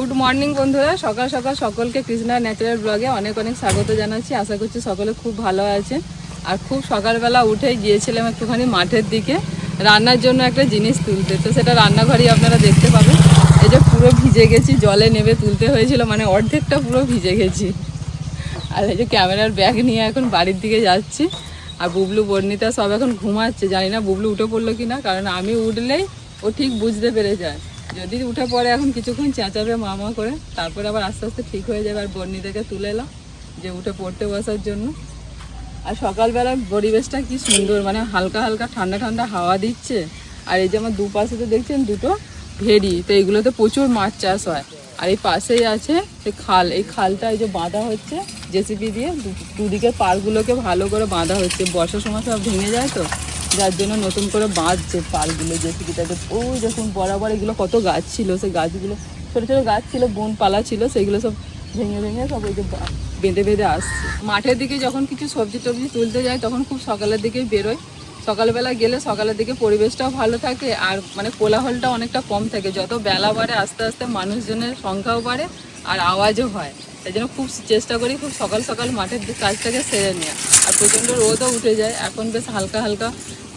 Good morning বন্ধুরা। সকাল সকাল সকলকে কৃষ্ণা ন্যাচারাল ব্লগে অনেক অনেক স্বাগত জানাচ্ছি। আশা করছি সকলে খুব ভালো আছে। আর খুব সকালবেলা উঠে গিয়েছিলাম একটুখানি মাঠের দিকে, রান্নার জন্য একটা জিনিস তুলতে। তো সেটা রান্নাঘরেই আপনারা দেখতে পাবেন। এই যে পুরো ভিজে গেছি, জলে নেবে তুলতে হয়েছিল মানে অর্ধেকটা পুরো ভিজে গেছি। আর এই যে ক্যামেরার ব্যাগ নিয়ে এখন বাড়ির দিকে যাচ্ছি। আর বুবলু, বর্ণিতা সব এখন ঘুমাচ্ছে। জানি না বুবলু উঠে পড়ল কি না কারণ আমি উঠলেই ও ঠিক বুঝতে পেরে যায়। যদি উঠে পড়ে এখন কিছুক্ষণ চেঁচাবে মামা করে, তারপরে আবার আস্তে আস্তে ঠিক হয়ে যাবে আর বর্ণিতাকে তুলে এলাম যে উঠে পড়তে বসার জন্য। আর সকালবেলা পরিবেশটা কি সুন্দর মানে হালকা হালকা ঠান্ডা ঠান্ডা হাওয়া দিচ্ছে। আর এই যে আমার দুপাশে তো দেখছেন দুটো ভেড়ি, তো এগুলোতে প্রচুর মাছ চাষ হয়। আর এই পাশেই আছে এই খাল, এই খালটা এই যে বাঁধা হচ্ছে জেসিপি দিয়ে দুদিকের পাড়গুলোকে ভালো করে বাঁধা হচ্ছে। বর্ষার সময় সব ভেঙে যায় তো? যার জন্য নতুন করে বাঁধছে পালগুলো জেসিপিটাতে ওই যখন বরাবর এগুলো কত গাছ ছিল, সেই গাছগুলো, ছোটো ছোটো গাছ ছিল বন পালা ছিল সেগুলো সব ভেঙে ভেঙে সব ওই যে বেঁধে বেঁধে আসছে। মাঠের দিকে যখন কিছু সবজি টবজি তুলতে যায়, তখন খুব সকালের দিকেই বেরোয়। সকালবেলা গেলে সকালের দিকে পরিবেশটাও ভালো থাকে, আর মানে কোলাহলটা অনেকটা কম থাকে। যত বেলা বাড়ে, আস্তে আস্তে মানুষজনের সংখ্যাও বাড়ে, আর আওয়াজও হয়। তাই জন্য খুব চেষ্টা করি খুব সকাল সকাল মাঠের কাজটাকে সেরে নেওয়া আর প্রচণ্ড রোদও উঠে যায়, এখন বেশ হালকা হালকা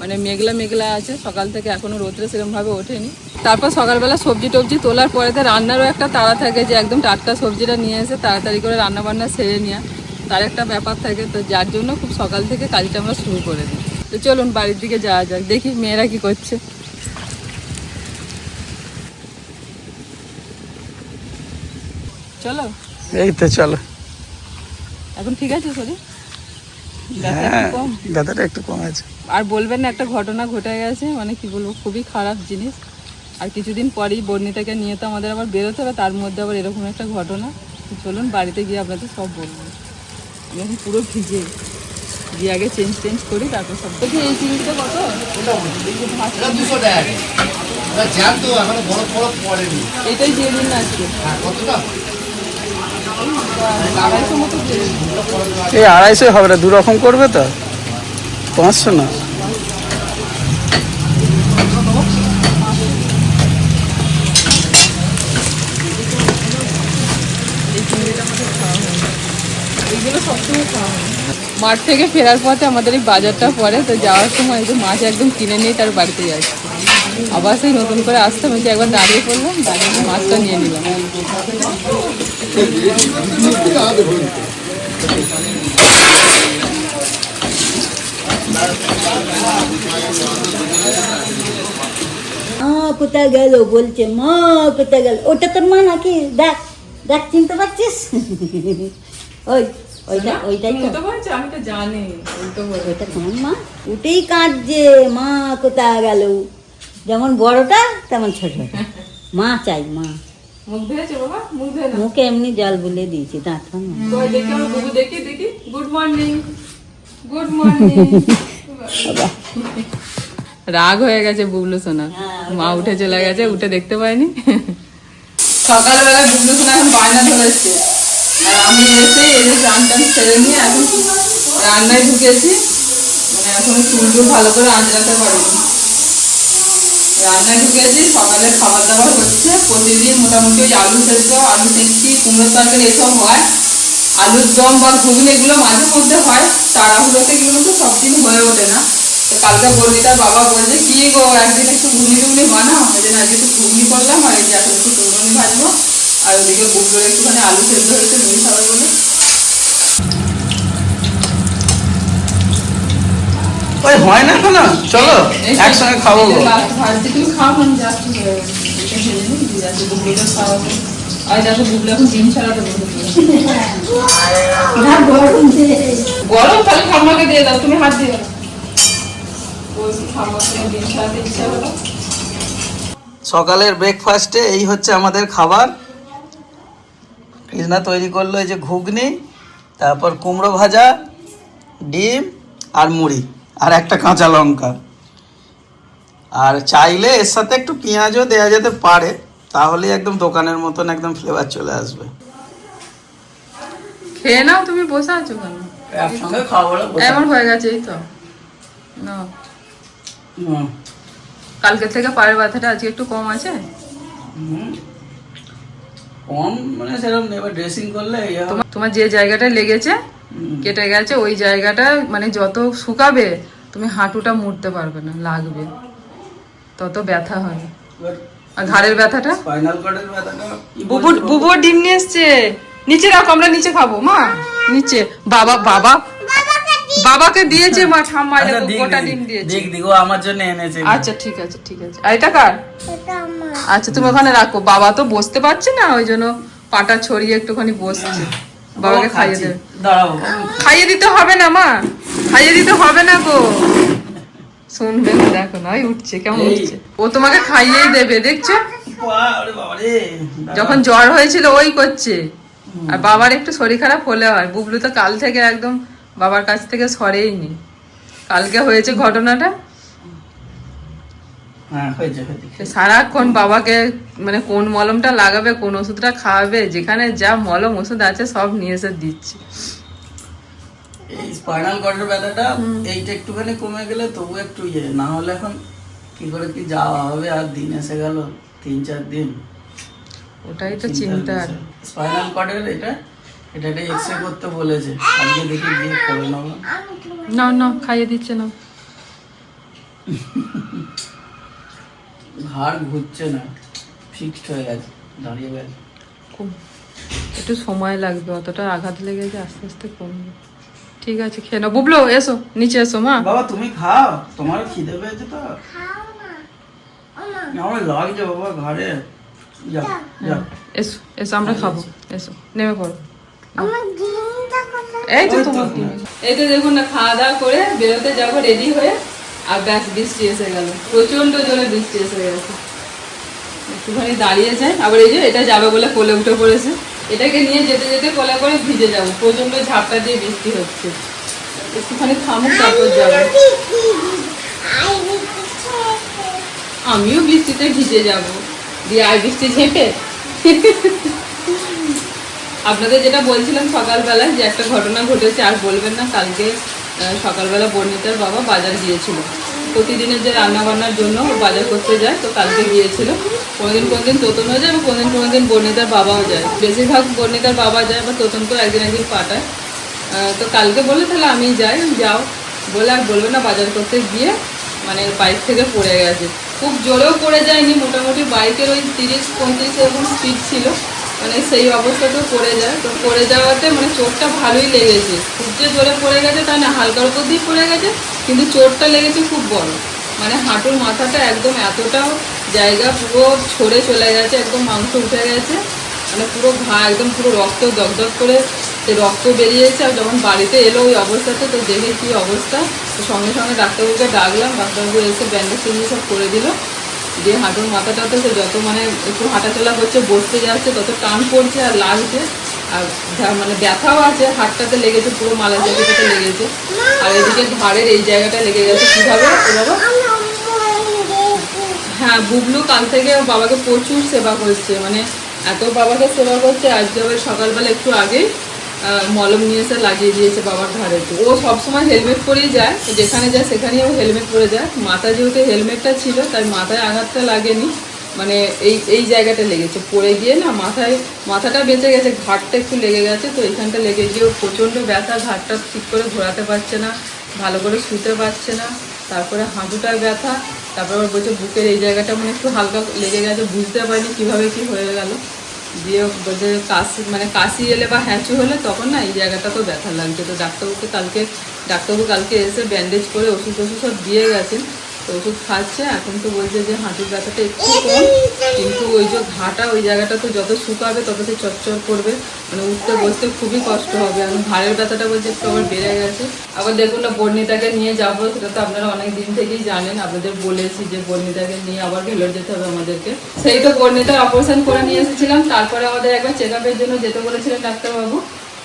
মানে মেঘলা মেঘলা আছে সকাল থেকে এখনও রোদটা সেরকমভাবে ওঠেনি। তারপর সকালবেলা সবজি টবজি তোলার পরে তো রান্নারও একটা তাড়া থাকে যে একদম টাটকা সবজিটা নিয়ে এসে তাড়াতাড়ি করে রান্না বান্না সেরে নেওয়া তার একটা ব্যাপার থাকে তো যার জন্য খুব সকাল থেকে কাজটা আমরা শুরু করে দিই। তো চলুন বাড়ির দিকে যাওয়া যাক দেখি মেয়েরা কি করছে। চলো। এই তো চলো। এখন ঠিক আছে শরীর? হ্যাঁ? ব্যথাটা একটু কম আছে। আর বলবেন না একটা ঘটনা ঘটে গেছে মানে কি বলব খুবই খারাপ জিনিস। আর কিছুদিন পরেই বর্ণিতাকে নিয়ে তো আমাদের আবার বেরোতে হবে তার মধ্যে আবার এরকম একটা ঘটনা। তো চলুন বাড়িতে গিয়ে আপনাদের সব বলব। আমি এখন পুরো ভিজে। গিয়ে আগে চেঞ্জ চেঞ্জ করি তারপর সব দেখি এই জিনিসটা কত? এটাই দিয়ে দিন না আজকে। হ্যাঁ দিয়ে। এই আড়াইশো হবে না দু রকম করবে তো? পাঁচশো না এই চিংড়িটা আমাদের খাওয়া হয় না। এইগুলো সবসময় খাওয়া হয় না। মাঠ থেকে ফেরার পথে আমাদের এই বাজারটা পড়ে, তো যাওয়ার সময় এই যে মাছ একদম কিনে নিয়ে তার বাড়িতে যাচ্ছি। আবার সেই নতুন করে আসতে হয়েছে একবার দাঁড়িয়ে পড়লাম, দাঁড়িয়ে গিয়ে মাছটা নিয়ে নিলাম। মা কোথায় গেল? বলছে, মা কোথায় গেল? ওটা তোর মা নাকি? দেখ দেখ, চিনতে পারছিস? ওই ওইটা ওইটাই তো। বুঝতে আমি তো জানি ওইটা তোমার মা ওটাই কাঁদছে মা কোথায় গেল? যেমন বড়টা তেমন ছোটটা। মা চাই মা। মুখ এমনি জল বলে দিয়েছি দাঁত হয় দেখি দেখি দেখি। গুড মর্নিং গুড মর্নিং রাগ হয়ে গেছে বুবলু সোনা মা উঠে চলে গেছে উঠে দেখতে পাইনি সকালবেলা বুবলু সোনা এখন বায়না ধরেছে। আর আমি এসে এই চান টান ছেড়ে নিয়ে এখন রান্নায় ঢুকেছি। মানে এখন চুল টুল ভালো করে আঁচড়াতে পারিনি। রান্নায় ঢুকেছি, সকালে খাবার দাবার হচ্ছে। প্রতিদিন মোটামুটি ওই আলু সেদ্ধ, আলু সেদ্ধি কুমড়োর তরকারি এসব হয়। আলুর দম বা ঘুগনি এগুলো মাঝে মধ্যে হয়। তাড়াহুড়োতে এগুলো তো সব দিন হয়ে ওঠে না। তো কালকে বললি তার বাবা বলছে, কি গো, একদিন একটু ঘুগনি টুগনি বানাও ওই জন্য আজকে একটু ঘুগনি করলাম, আর এই যে এখন একটু ঘুগনি ভাজবো। আর ওদিকে বুকগুলো একটুখানি আলু সেদ্ধ হয়েছে নুন খাবে বলে ওই হয় না কেন চলো এই একসঙ্গে খাব গো। তুমি খাও আমি যাচ্ছি দিয়ে খাওয়াবো। আর দেখো এখন ডিম ছাড়াতে। গরম তাহলে ঠাম্মাকে দিয়ে দাও তুমি হাত দিও হলো সকালের ব্রেকফাস্টে এই হচ্ছে আমাদের খাবার কৃষ্ণা তৈরি করল এই যে ঘুগনি তারপর কুমড়ো ভাজা ডিম আর মুড়ি আর একটা কাঁচা লঙ্কা। আর চাইলে এর সাথে একটু পেঁয়াজও দেওয়া যেতে পারে তাহলে একদম দোকানের মতন একদম ফ্লেভার চলে আসবে। খেয়ে নাও তুমি বসে আছো কেন? একসঙ্গে খাওয়া এমন হয়ে গেছে এই তো। না কালকে থেকে পায়ের ব্যথাটা আজকে একটু কম আছে? কম মানে সেরকম এবার ড্রেসিং করলে ইয়ে তোমার যে জায়গাটা লেগেছে কেটে গেছে ওই জায়গাটা মানে যত শুকাবে তুমি হাঁটুটা মুড়তে পারবে না লাগবে। তত ব্যথা হয়। আর ঘাড়ের ব্যথাটা? স্পাইনাল কর্ডের ব্যথাটা বুবু বুবু ডিম নিয়ে এসছে। নিচে রাখো আমরা নিচে খাব মা। নিচে। বাবা বাবা বাবাকে দিয়েছে মা ঠাম্মা এই আচ্ছা, দেখো, গোটা ডিম দিয়েছে। দিক, আমার জন্য এনেছে। আচ্ছা ঠিক আছে ঠিক আছে। আর এটা কার? আচ্ছা তুমি ওখানে রাখো। বাবা তো বসতে পারছে না ওই জন্য পাটা ছড়িয়ে একটুখানি বসছে। বাবাকে খাইয়ে। দেবে। দাঁড়াও। খাইয়ে দিতে হবে না মা। খাইয়ে দিতে হবে না গো। শুনবে না দেখো না উঠছে কেমন উঠছে। ও তোমাকে খাইয়েই দেবে দেখছ। যখন জ্বর হয়েছিল ওই করছে। আর বাবার একটু শরীর খারাপ হলে হয়। বুবলু তো কাল থেকে একদম বাবার কাছ থেকে সরেইনি। কালকে হয়েছে ঘটনাটা? হ্যাঁ সারাক্ষণ বাবাকে মানে কোন মলমটা লাগাবে কোন ওষুধটা খাওয়াবে যেখানে যা মলম ওষুধ আছে সব নিয়ে এসে দিচ্ছে। এই স্পাইনাল কর্ডের ব্যথাটা এইটা একটুখানি কমে গেলে তবু একটু ইয়ে না হলে এখন কি করে কি যাওয়া হবে আর দিন এসে গেল তিন চার দিন। ওটাই তো চিন্তার। স্পাইনাল কর্ডের এটা এটা একটা এক্সরে করতে বলেছে। আজকে দেখি গিয়ে করে নেব না না খাইয়ে দিচ্ছে না ঘাড় ঘুরছে না। ফিক্সড হয়ে গেছে দাঁড়িয়ে গেছে। খুব একটু সময় লাগবে অতটা আঘাত লেগেছে আস্তে আস্তে কমবে। ঠিক আছে খেয়ে নাও। বুবলো এসো নিচে এসো মা। বাবা তুমি খাও। তোমার খিদে পেয়েছে তো। আমার লাগছে বাবা যাও এসো এসো আমরা খাব। এসো নেমে পড়ো। এই তো তোমার এই তো দেখুন না খাওয়া দাওয়া করে বেরোতে যাব রেডি হয়ে। আর ব্যাস বৃষ্টি এসে গেল। প্রচণ্ড জোরে বৃষ্টি এসে গেছে। একটুখানি দাঁড়িয়ে যায় আবার এই যে এটা যাবে বলে কোলে উঠে পড়েছে। এটাকে নিয়ে যেতে যেতে কোলে করে ভিজে যাব। প্রচণ্ড ঝাপটা দিয়ে বৃষ্টি হচ্ছে। একটুখানি থামুক তারপর যাব। আমিও বৃষ্টিতে ভিজে যাব। দিয়ে আর বৃষ্টি ঝেঁপে? আপনাদের যেটা বলছিলাম সকালবেলা যে একটা ঘটনা ঘটেছে, আর বলবেন না, কালকে সকালবেলা বর্ণিতার বাবা বাজার গিয়েছিল। প্রতিদিনের যে রান্না বান্নার জন্য বাজার করতে যায়, তো কালকে গিয়েছিল। কোনোদিন কোনোদিন তোতনও যায় বা কোনোদিন কোনোদিন বর্ণিতার বাবাও যায়। বেশিরভাগ বর্ণিতার বাবা যায় বা তোতন তো একদিন একদিন পাঠায়। তো কালকে বলে, তাহলে আমি যাই যাও। বলে, আর বলবে না, বাজার করতে গিয়ে মানে বাইক থেকে পড়ে গেছে। খুব জোরেও পড়ে যায়নি, মোটামুটি বাইকের ওই তিরিশ পঁয়ত্রিশ এরকম স্পিড ছিল। মানে সেই অবস্থাতেও পড়ে যায়। তো পড়ে যাওয়াতে মানে চোটটা ভালোই লেগেছে। খুব যে জোরে পড়ে গেছে তা না হালকার উপর দিয়ে পড়ে গেছে, কিন্তু চোটটা লেগেছে খুব বড়। মানে হাঁটুর মাথাটা একদম এতটাও জায়গা পুরো ছড়ে চলে গেছে, একদম মাংস উঠে গেছে। মানে পুরো ঘা, একদম পুরো রক্ত দগদগ করে সেই রক্ত বেরিয়েছে। আর যখন বাড়িতে এলো ওই অবস্থাতে, তো দেখে কি অবস্থা। তো সঙ্গে সঙ্গে ডাক্তারবাবুকে ডাকলাম, ডাক্তারবাবু এসে ব্যান্ডেজ সব করে দিল। দিয়ে হাঁটুর মাথাটাতে সে যত মানে একটু হাঁটাচলা করছে, বসতে যাচ্ছে, তত টান পড়ছে আর লাগছে। আর মানে ব্যথাও আছে, হাতটাতে লেগেছে, পুরো মালা জায়গাটাতে লেগেছে। আর এদিকে ঘাড়ের এই জায়গাটা লেগে গেছে। কীভাবে? বাবা হ্যাঁ বুবলু কাল থেকে বাবাকে প্রচুর সেবা করছে। মানে এত বাবাকে সেবা করছে আজকে সকালবেলা একটু আগেই মলম নিয়ে এসে লাগিয়ে দিয়েছে বাবার ঘাড়ে। ও সবসময় হেলমেট পরেই যায়, যেখানে যায় সেখানেই ও হেলমেট পরে যায়। মাথায় যেহেতু হেলমেটটা ছিল, তাই মাথায় আঘাতটা লাগেনি। মানে এই এই জায়গাটা লেগেছে। পড়ে গিয়ে না মাথায়, মাথাটা বেঁচে গেছে ঘাটটা একটু লেগে গেছে, তো এইখানটা লেগে গিয়ে প্রচণ্ড ব্যথা ঘাটটা ঠিক করে ঘোরাতে পারছে না, ভালো করে শুতে পারছে না, তারপরে হাঁটুটার ব্যথা, তারপর বলছে বুকের এই জায়গাটা মানে একটু হালকা লেগে গেছে, বুঝতে পারিনি কীভাবে কি হয়ে গেল। দিয়ে বলছে কাশি মানে কাশি এলে বা হ্যাঁচু হলে তখন না এই জায়গাটা তো ব্যথা লাগছে। তো ডাক্তারবাবুকে কালকে, ডাক্তারবাবু কালকে এসে ব্যান্ডেজ করে ওষুধ ওষুধ সব দিয়ে গেছেন। তো ওষুধ খাচ্ছে এখন তো বলছে যে হাঁটুর ব্যথাটা একটু কম। কিন্তু ওই যে ঘাটা ওই জায়গাটা তো যত শুকাবে তত সে চচ্চর করবে। মানে উঠতে বসতে খুবই কষ্ট হবে। এখন ঘাড়ের ব্যথাটা বলছে একটু আবার বেড়ে গেছে। আবার দেখুন না বর্ণিতাকে নিয়ে যাব সেটা তো আপনারা অনেক দিন থেকেই জানেন। আপনাদের বলেছি যে বর্ণিতাকে নিয়ে আবার ভেলোর যেতে হবে আমাদেরকে। সেই তো বর্ণিতার অপারেশন করে নিয়ে এসেছিলাম। তারপরে আমাদের একবার চেক আপের জন্য যেতে বলেছিলেন ডাক্তারবাবু।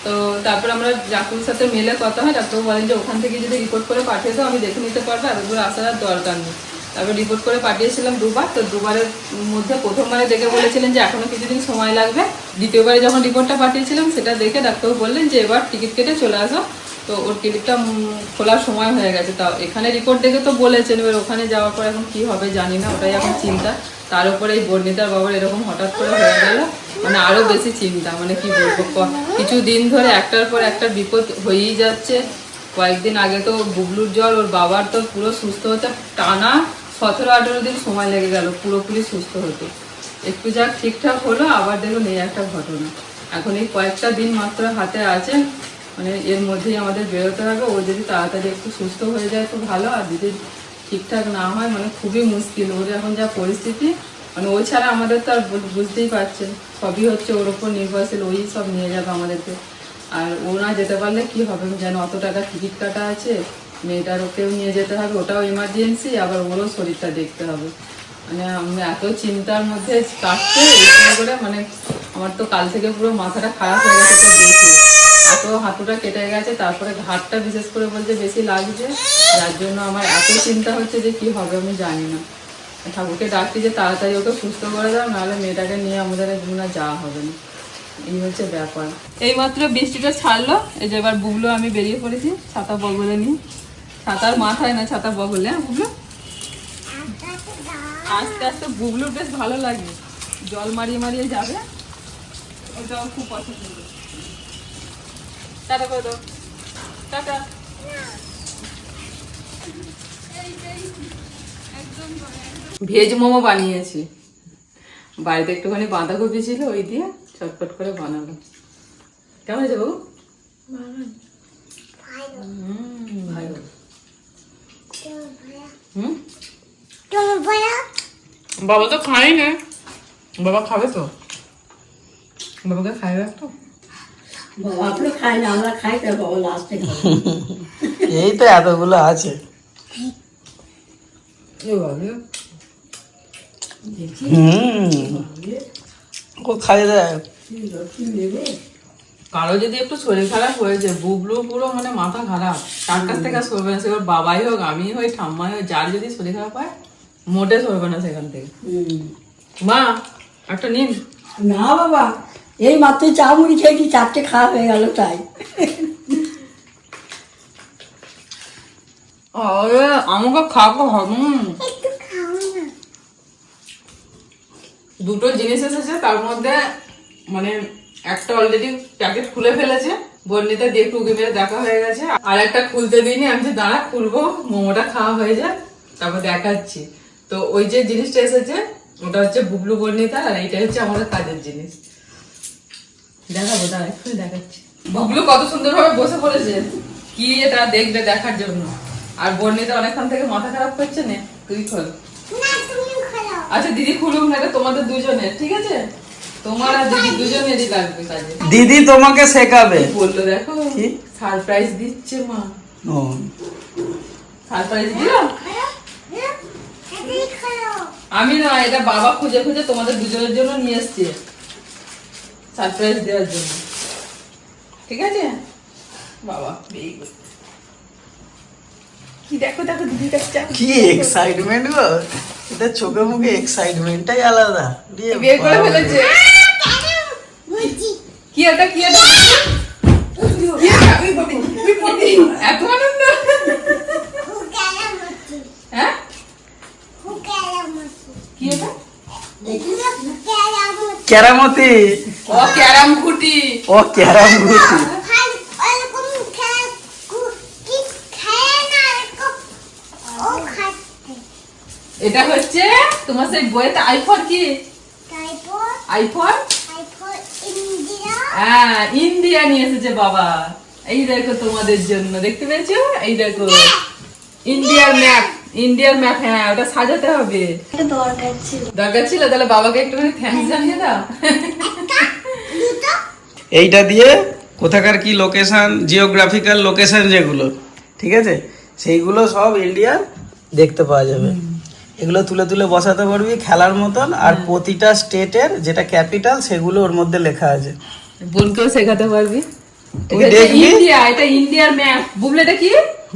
তো তারপর আমরা ডাক্তারের সাথে মেলে কথা হয় ডাক্তারবাবু বলেন যে ওখান থেকে যদি রিপোর্ট করে পাঠিয়ে দাও, আমি দেখে নিতে পারব এত দূর আসার আর দরকার নেই। তারপর রিপোর্ট করে পাঠিয়েছিলাম দুবার, তো দুবারের মধ্যে প্রথমবারে দেখে বলেছিলেন যে এখনও কিছুদিন সময় লাগবে। দ্বিতীয়বারে যখন রিপোর্টটা পাঠিয়েছিলাম, সেটা দেখে ডাক্তারবাবু বললেন যে এবার টিকিট কেটে চলে আসো। তো ওর টিকিটটা খোলার সময় হয়ে গেছে। তাও এখানে রিপোর্ট দেখে তো বলেছেন, এবার ওখানে যাওয়ার পর এখন কি হবে জানি না, ওটাই এখন চিন্তা। তার উপরে এই বর্ণিতার বাবার এরকম হঠাৎ করে হয়ে গেল। মানে আরও বেশি চিন্তা মানে কি বলব কিছু দিন ধরে একটার পর একটা বিপদ হয়েই যাচ্ছে। কয়েকদিন আগে তো বুবলুর জ্বর, ওর বাবার তো পুরো সুস্থ হতে টানা সতেরো, আঠেরো দিন সময় লেগে গেল পুরোপুরি সুস্থ হতে। একটু যা ঠিকঠাক হলো, আবার দেখুন এই একটা ঘটনা। এখন এই কয়েকটা দিন মাত্র হাতে আছে মানে এর মধ্যেই আমাদের বেরোতে হবে। ও যদি তাড়াতাড়ি একটু সুস্থ হয়ে যায় তো ভালো, আর যদি ঠিকঠাক না হয় মানে খুবই মুশকিল। ওর এখন যা পরিস্থিতি মানে ও ছাড়া আমাদের তো আর বুঝতেই পারছেন। সবই হচ্ছে ওর ওপর নির্ভরশীল, ওই সব নিয়ে যাবে আমাদেরকে। আর ও না যেতে পারলে কি হবে? যেন অত টাকা টিকিট কাটা আছে, মেয়েটার ওকেও নিয়ে যেতে হবে, ওটাও এমার্জেন্সি আবার ওরও শরীরটা দেখতে হবে। মানে আমি এত চিন্তার মধ্যে কাটছে করে মানে আমার তো কাল থেকে পুরো মাথাটা খারাপ হয়ে গেছে দেখে। এত হাঁটুটা কেটে গেছে, তারপরে ঘাটটা বিশেষ করে বলতে বেশি লাগছে, যার জন্য আমার এত চিন্তা হচ্ছে যে কি হবে আমি জানি না। ঠাকুরকে ডাকছি যে তাড়াতাড়ি ওকে সুস্থ করে দাও, নাহলে মেয়েটাকে নিয়ে আমাদের জীবনে যাওয়া হবে না। এই হচ্ছে ব্যাপার। এইমাত্র বৃষ্টিটা ছাড়লো, এই যে এবার বুগলো আমি বেরিয়ে পড়েছি, ছাতা বগলে নিয়ে ছাতার মাথায় না, ছাতা বগলে হ্যাঁ বুগলো আস্তে আস্তে বুগলুর বেশ ভালো লাগে জল মারিয়ে মারিয়ে যাবে। ওটাও খুব পছন্দ। টাটা করে দাও। টাটা। ভেজ মোমো বানিয়েছি। বাড়িতে একটুখানি বাঁধাকপি ছিল ওই দিয়ে চটপট করে বানালো কেমন হয়েছে বাবু? ভালো বাবা তো খাই না বাবা খাবে তো। বাবাকে খাইবে তো। বাবা আপনি খাই না আমরা খাই তার বাবা লাস্টে খাই এই তো এতগুলো আছে। ও খাই দেয় কারও যদি একটু শরীর খারাপ হয়েছে বুবলু পুরো মানে মাথা খারাপ তার কাছ থেকে আর সরবে না সে বাবাই হোক আমি হই ঠাম্মাই হোক যার যদি শরীর খারাপ হয় মোটে সরবে না সেখান থেকে হুম। মা একটা নিন না বাবা এই মাত্র চা মুড়ি খেয়েছি চারটে খাওয়া হয়ে গেল তাই আরে আমাকে খাব হুম দুটো জিনিস এসেছে তার মধ্যে মানে একটা অলরেডি প্যাকেট খুলে ফেলেছে বর্ণিতা দিয়ে টুকি মেরে দেখা হয়ে গেছে। আর একটা খুলতে দিইনি আমি যে দাঁড়া খুলবো মোমোটা খাওয়া হয়ে যায় তারপর দেখাচ্ছি। তো ওই যে জিনিসটা এসেছে ওটা হচ্ছে বুবলু বর্ণিতা আর এইটা হচ্ছে আমাদের কাজের জিনিস। দেখাবো দাঁড়া একটু দেখাচ্ছি। বুবলু কত সুন্দরভাবে বসে পড়েছে। কি এটা দেখবে দেখার জন্য? আর বর্ণিতা অনেকক্ষণ থেকে মাথা খারাপ করছে না তুই খোল। আচ্ছা দিদি খুলুক না এটা তোমাদের দুজনের ঠিক আছে? তোমার আর দিদি দুজনেরই লাগবে কাজে। দিদি তোমাকে শেখাবে। বলল দেখো? কি? সারপ্রাইজ দিচ্ছে মা। ও। সারপ্রাইজ দিল? আমি না এটা বাবা খুঁজে খুঁজে তোমাদের দুজনের জন্য নিয়ে এসছে। সারপ্রাইজ দেওয়ার জন্য। ঠিক আছে? বাবা good. কি দেখো দেখো কি এক্সাইটমেন্ট গো? এটা চোখে মুখে এক্সাইটমেন্টটাই আলাদা। বের করে। ফেলেছে। কি এটা কি এটা? এত আনন্দ। হ্যাঁ? কি এটা? ক্যারামতি। ও ক্যারাম খুঁটি। ও ক্যারাম গুটি এটা হচ্ছে তোমার সেই বইতে আইফোন কি? আইফোন। হ্যাঁ ইন্ডিয়া নিয়ে এসেছে বাবা। এই দেখো তোমাদের জন্য দেখতে পেয়েছ? এই দেখো। ইন্ডিয়ার ম্যাপ ইন্ডিয়ার ম্যাপ হ্যাঁ ওটা সাজাতে হবে। দরকার ছিল। তাহলে বাবাকে একটুখানি থ্যাঙ্কস জানিয়ে দাও। এইটা দিয়ে কোথাকার কি লোকেশন জিওগ্রাফিক্যাল লোকেশন যেগুলো ঠিক আছে? সেইগুলো সব ইন্ডিয়ার দেখতে পাওয়া যাবে। এগুলো তুলে তুলে বসাতে পারবি খেলার মতন আর প্রতিটা স্টেটের যেটা ক্যাপিটাল সেগুলো ওর মধ্যে লেখা আছে। বোনকেও শেখাতে পারবি। তুই দেখবি? ইন্ডিয়া? এটা ইন্ডিয়ার ম্যাপ। বুবলু এটা কি?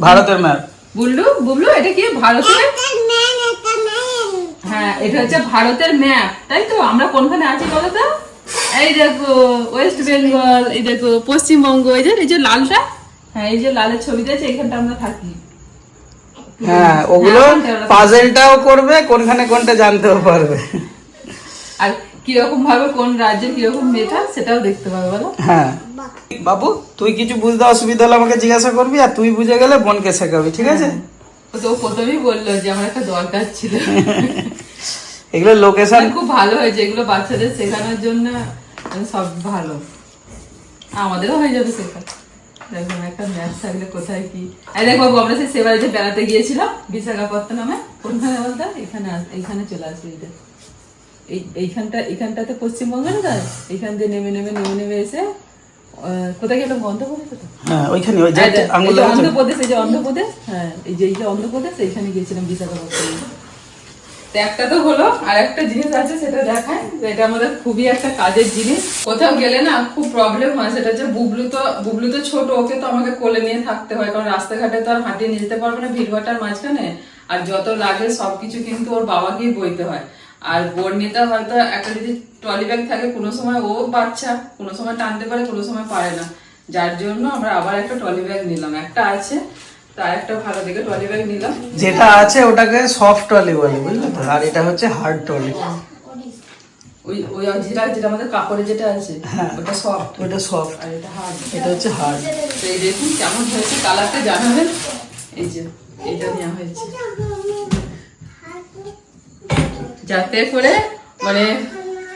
ভারতের ম্যাপ। বুবলু বুবলু এটা কি? ভারতের? হ্যাঁ এটা হচ্ছে ভারতের ম্যাপ। তাই তো? আমরা কোনখানে আছি বলো তো? এই দেখো ওয়েস্ট বেঙ্গল এই দেখো পশ্চিমবঙ্গ এই যে এই যে লালটা? হ্যাঁ এই যে লালের ছবিটা আছে এখানটা আমরা থাকি। হ্যাঁ ওগুলো হ্যাঁ, পাজেলটাও করবে কোনখানে কোনটা জানতেও পারবে। আর কীরকম ভাবে কোন রাজ্যের কীরকম মেয়েটা সেটাও দেখতে পাবে বলো। হ্যাঁ। বাবু তুই কিছু বুঝতে অসুবিধা হলে আমাকে জিজ্ঞাসা করবি আর তুই বুঝে গেলে বোনকে শেখাবি ঠিক আছে? ও তো প্রথমেই বলল যে আমার একটা দরকার ছিল। এগুলো লোকেশন খুব ভালো হয়েছে এগুলো বাচ্চাদের শেখানোর জন্য মানে সব ভালো। আমাদেরও হয়ে যাবে শেখা দেখুন একটা ম্যাথ থাকলে কোথায় কি? এই দেখো বাবু আমরা সেই সেবারে বেড়াতে গিয়েছিলাম বিশাখাপত্তনমে। কোনখানে বলতো? এখানে এইখানে চলে আসবে এটা এই এইখানটা এইখানটাতে পশ্চিমবঙ্গে না তাই এইখান দিয়ে নেমে নেমে নেমে নেমে এসে কোথায় গেলাম অন্ধ্রপ্রদেশ হ্যাঁ ওইখানে ওই যে লাগাচ্ছে। অন্ধ্রপ্রদেশ এই যে অন্ধ্রপ্রদেশ হ্যাঁ এই যে এই যে অন্ধ্রপ্রদেশ এইখানে গিয়েছিলাম বিশাখাপত্তনম। তো একটা তো হলো আর একটা জিনিস আছে সেটা দেখায় এটা আমাদের খুবই একটা কাজের জিনিস। কোথাও গেলে না খুব প্রবলেম হয়, সেটা হচ্ছে বুবলু তো বুবলু তো ছোট, ওকে তো আমাকে কোলে নিয়ে থাকতে হয়, কারণ রাস্তাঘাটে তো আর হাঁটিয়ে নিয়ে যেতে পারবে না ভিড়ভাটার মাঝখানে। আর যত লাগে সবকিছু কিন্তু ওর বাবাকেই বইতে হয়। আর বোর বর্ণিতা হয়তো একটা যদি ট্রলি ব্যাগ থাকে, কোনো সময় ও বাচ্চা, কোনো সময় টানতে পারে, কোনো সময় পারে না। যার জন্য আমরা আবার একটা ট্রলি ব্যাগ নিলাম। একটা আছে যেটা আছে ওটাকে সফট টলি বলে বুঝলে তো? আর এটা হচ্ছে হার্ড টলি ওই ওই যেটা যেটা আমাদের কাপড়ে যেটা আছে হ্যাঁ। ওটা সফট ওটা সফট আর এটা হার্ড এটা হচ্ছে হার্ড তো এই দেখুন কেমন হয়েছে কালারটা জানাবেন এই যে এটা নেওয়া হয়েছে। যাতে করে মানে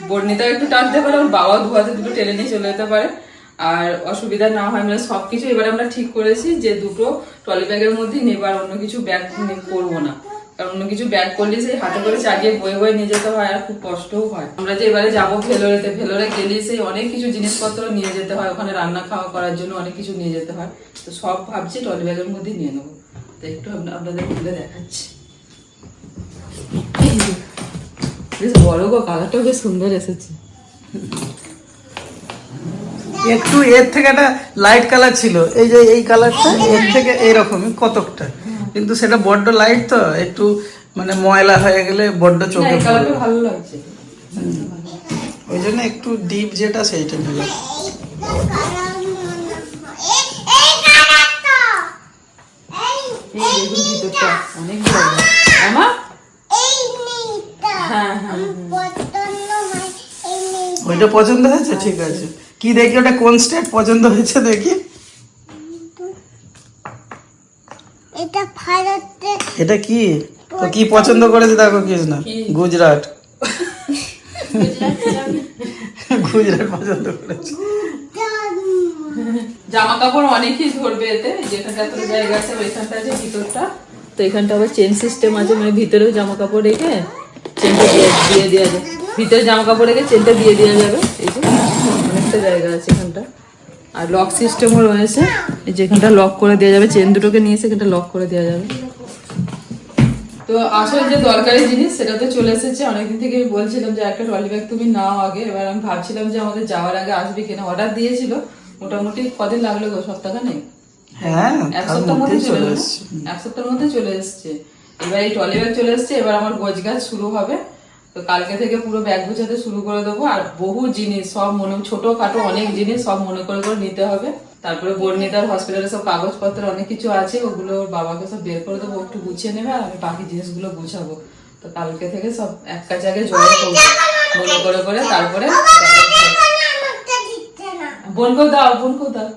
বর্ণিতা একটু টানতে পারে ওর বাবা দু হাতে দুটো টেনে নিয়ে চলে যেতে পারে। আর অসুবিধা না হয় মানে সব কিছু এবার আমরা ঠিক করেছি যে দুটো ট্রলি ব্যাগের মধ্যেই নেব আর অন্য কিছু ব্যাগ করব না। কারণ অন্য কিছু ব্যাগ করলে সেই হাতে করে চাগিয়ে বয়ে বয়ে নিয়ে যেতে হয় আর খুব কষ্টও হয়। আমরা যে এবারে যাব ভেলোরেতে, ভেলোরে গেলে সেই অনেক কিছু জিনিসপত্র নিয়ে যেতে হয়, ওখানে রান্না খাওয়া করার জন্য অনেক কিছু নিয়ে যেতে হয়। তো সব ভাবছি ট্রলি ব্যাগের মধ্যেই নিয়ে নেব। তো একটু আপনা- আপনাদের খুলে দেখাচ্ছি। বেশ বড় গো কালারটাও বেশ সুন্দর এসেছে। একটু এর থেকে একটা লাইট কালার ছিল। এই যে এই কালারটা এর থেকে এইরকমই কতকটা। কিন্তু সেটা বড্ড লাইট তো একটু মানে ময়লা হয়ে গেলে বড্ড চোখে ভালো লাগছে। ওই জন্য একটু ডিপ যেটা সেইটা বড়। আমার হ্যাঁ হ্যাঁ। ওইটা পছন্দ হয়েছে? ঠিক আছে। কি দেখি? ওটা কোন স্টেট পছন্দ হয়েছে দেখি? এটা ভারতে এটা কি? তো কি পছন্দ করেছে দেখো কৃষ্ণা? গুজরাট। গুজরাট পছন্দ করেছে। জামা। কাপড় অনেকই ধরবে এতে যেখানটা এত জায়গা আছে ওইখানটা আছে ভিতরটা। তো এখানটা আবার চেন সিস্টেম আছে মানে ভিতরেও জামা কাপড় রেখে চেনটা দিয়ে দিয়ে দেওয়া যায়। ভিতরে জামা কাপড় রেখে চেনটা দিয়ে দেওয়া যাবে এই যে। অনেকটা জায়গা আছে এখানটা। আর লক সিস্টেমও রয়েছে। এই যে এখানটা লক করে দেওয়া যাবে। চেন দুটোকে নিয়ে এসে এখানটা লক করে দেওয়া যাবে। তো আসল যে দরকারি জিনিস সেটা তো চলে এসেছে। অনেকদিন থেকে আমি বলছিলাম যে একটা ট্রলি ব্যাগ তুমি নাও আগে। এবার আমি ভাবছিলাম যে আমাদের যাওয়ার আগে আসবে কিনা। অর্ডার দিয়েছিল। মোটামুটি কদিন লাগল গো? সপ্তাহখানেক হ্যাঁ এক সপ্তাহের মধ্যে চলে এক সপ্তাহের মধ্যে চলে এসছে। এবার এই ট্রলি ব্যাগ চলে এসছে। এবার আমার গোছ গাছ শুরু হবে। তো কালকে থেকে পুরো ব্যাগ গুছাতে শুরু করে দেবো। আর বহু জিনিস সব মনে ছোট খাটো অনেক জিনিস সব মনে করে করে নিতে হবে। তারপরে বর্ণিতার হসপিটালে সব কাগজপত্র অনেক কিছু আছে ওগুলো ওর বাবাকে সব বের করে দেবো একটু গুছিয়ে নেবে আর আমি বাকি জিনিসগুলো গুছাবো। তো কালকে থেকে সব এক কাছে আগে জড়ো করব। মনে করে করে তারপরে বোনকেও দাও বোনকেও দাও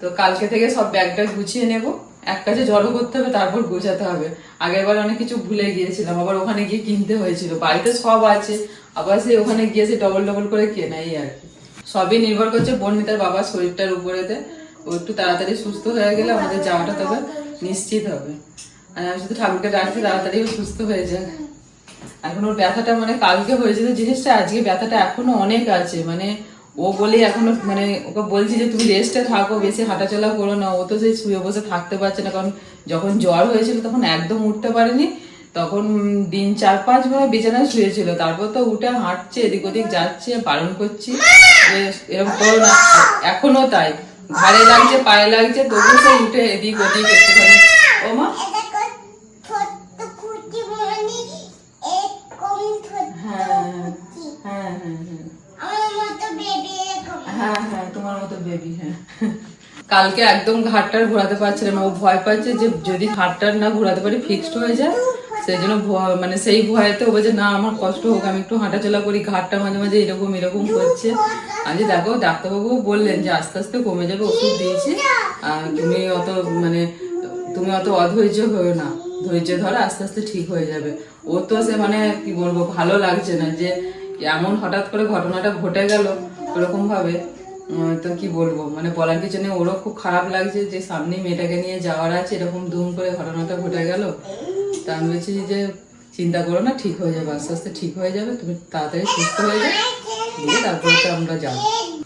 তো কালকে থেকে সব ব্যাগটা গুছিয়ে নেব। এক কাছে জড়ো করতে হবে, তারপর গোছাতে হবে। আগের বার অনেক কিছু ভুলে গিয়েছিলাম, আবার ওখানে গিয়ে কিনতে হয়েছিল। বাড়িতে সব আছে, আবার সেই ওখানে গিয়ে সে ডবল ডবল করে কেনাই আর কি। সবই নির্ভর করছে বর্ণিতার বাবার শরীরটার উপরেতে ও একটু তাড়াতাড়ি সুস্থ হয়ে গেলে আমাদের যাওয়াটা তবে নিশ্চিত হবে। আর আমি শুধু ঠাকুরকে ডাকছি, তাড়াতাড়ি সুস্থ হয়ে যাক। এখন ওর ব্যথাটা মানে কালকে হয়েছিল, জিনিসটা আজকে ব্যথাটা এখনও অনেক আছে। মানে ও বলে এখনও মানে ওকে বলছি যে তুমি রেস্টে থাকো, বেশি হাঁটাচলা করো না, ও তো সেই শুয়ে বসে থাকতে পারছে না, কারণ যখন জ্বর হয়েছিল তখন একদম উঠতে পারেনি, তখন দিন চার পাঁচ ভাবে বিছানায় শুয়েছিল, তারপর তো উঠে হাঁটছে, এদিক ওদিক যাচ্ছে, বারণ করছি এরকম করো না, এখনও তাই ঘাড়ে লাগছে, পায়ে লাগছে তবু সে উঠে এদিক ওদিক ও মা হ্যাঁ হ্যাঁ হ্যাঁ। আমার মতো বেবি হ্যাঁ হ্যাঁ তোমার মতো বেবি হ্যাঁ। কালকে একদম ঘাটটার ঘোরাতে পারছিলাম ও ভয় পাচ্ছে যে যদি ঘাটটার না ঘোরাতে পারি ফিক্সড হয়ে যায়। সেই জন্য মানে সেই ভয়েতে ও বলছে না আমার কষ্ট হোক আমি একটু হাঁটাচলা করি। ঘাটটা মাঝে মাঝে এরকম এরকম করছে। আমি দেখো ডাক্তারবাবু বললেন যে আস্তে আস্তে কমে যাবে ওষুধ দিয়েছি। আর তুমি অত মানে তুমি অত অধৈর্য হয়েও না। ধৈর্য ধরো আস্তে আস্তে ঠিক হয়ে যাবে। ও তো সে মানে কি বলব ভালো লাগছে না যে এমন হঠাৎ করে ঘটনাটা ঘটে গেল ওরকম ভাবে তো কি বলব? মানে বলার কিছু নেই, ওরও খুব খারাপ লাগছে যে সামনে মেয়েটাকে নিয়ে যাওয়ার আছে, এরকম দুম করে ঘটনাটা ঘটে গেল। তা আমি বলছি যে চিন্তা করো না, ঠিক হয়ে যাবে, আস্তে আস্তে ঠিক হয়ে যাবে, তুমি তাড়াতাড়ি সুস্থ হয়ে যাবে তারপরে তো আমরা যাব।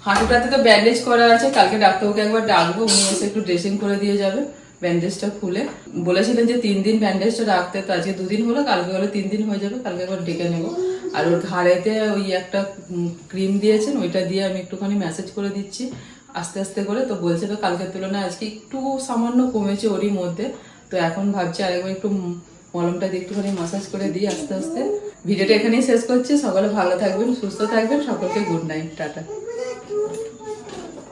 হাঁটুটাতে তো ব্যান্ডেজ করা আছে, কালকে ডাক্তারবাবুকে একবার ডাকবো, উনি এসে একটু ড্রেসিং করে দিয়ে যাবে ব্যান্ডেজটা খুলে। বলেছিলেন যে তিন দিন ব্যান্ডেজটা রাখতে, তো আজকে দুদিন হলো, কালকে হলে তিন দিন হয়ে যাবে, কালকে একবার ডেকে নেব। আর ওর ঘাড়েতে ওই একটা ক্রিম দিয়েছেন, ওইটা দিয়ে আমি একটুখানি ম্যাসেজ করে দিচ্ছি। আস্তে আস্তে করে তো বলছে তো কালকের তুলনায় আজকে একটু সামান্য কমেছে ওরই মধ্যে। তো এখন ভাবছি আরেকবার একটু মলমটা দিয়ে একটুখানি মাসাজ করে দিই আস্তে আস্তে। ভিডিওটা এখানেই শেষ করছি। সকালে ভালো থাকবেন, সুস্থ থাকবেন। সকলকে গুড নাইট টাটা।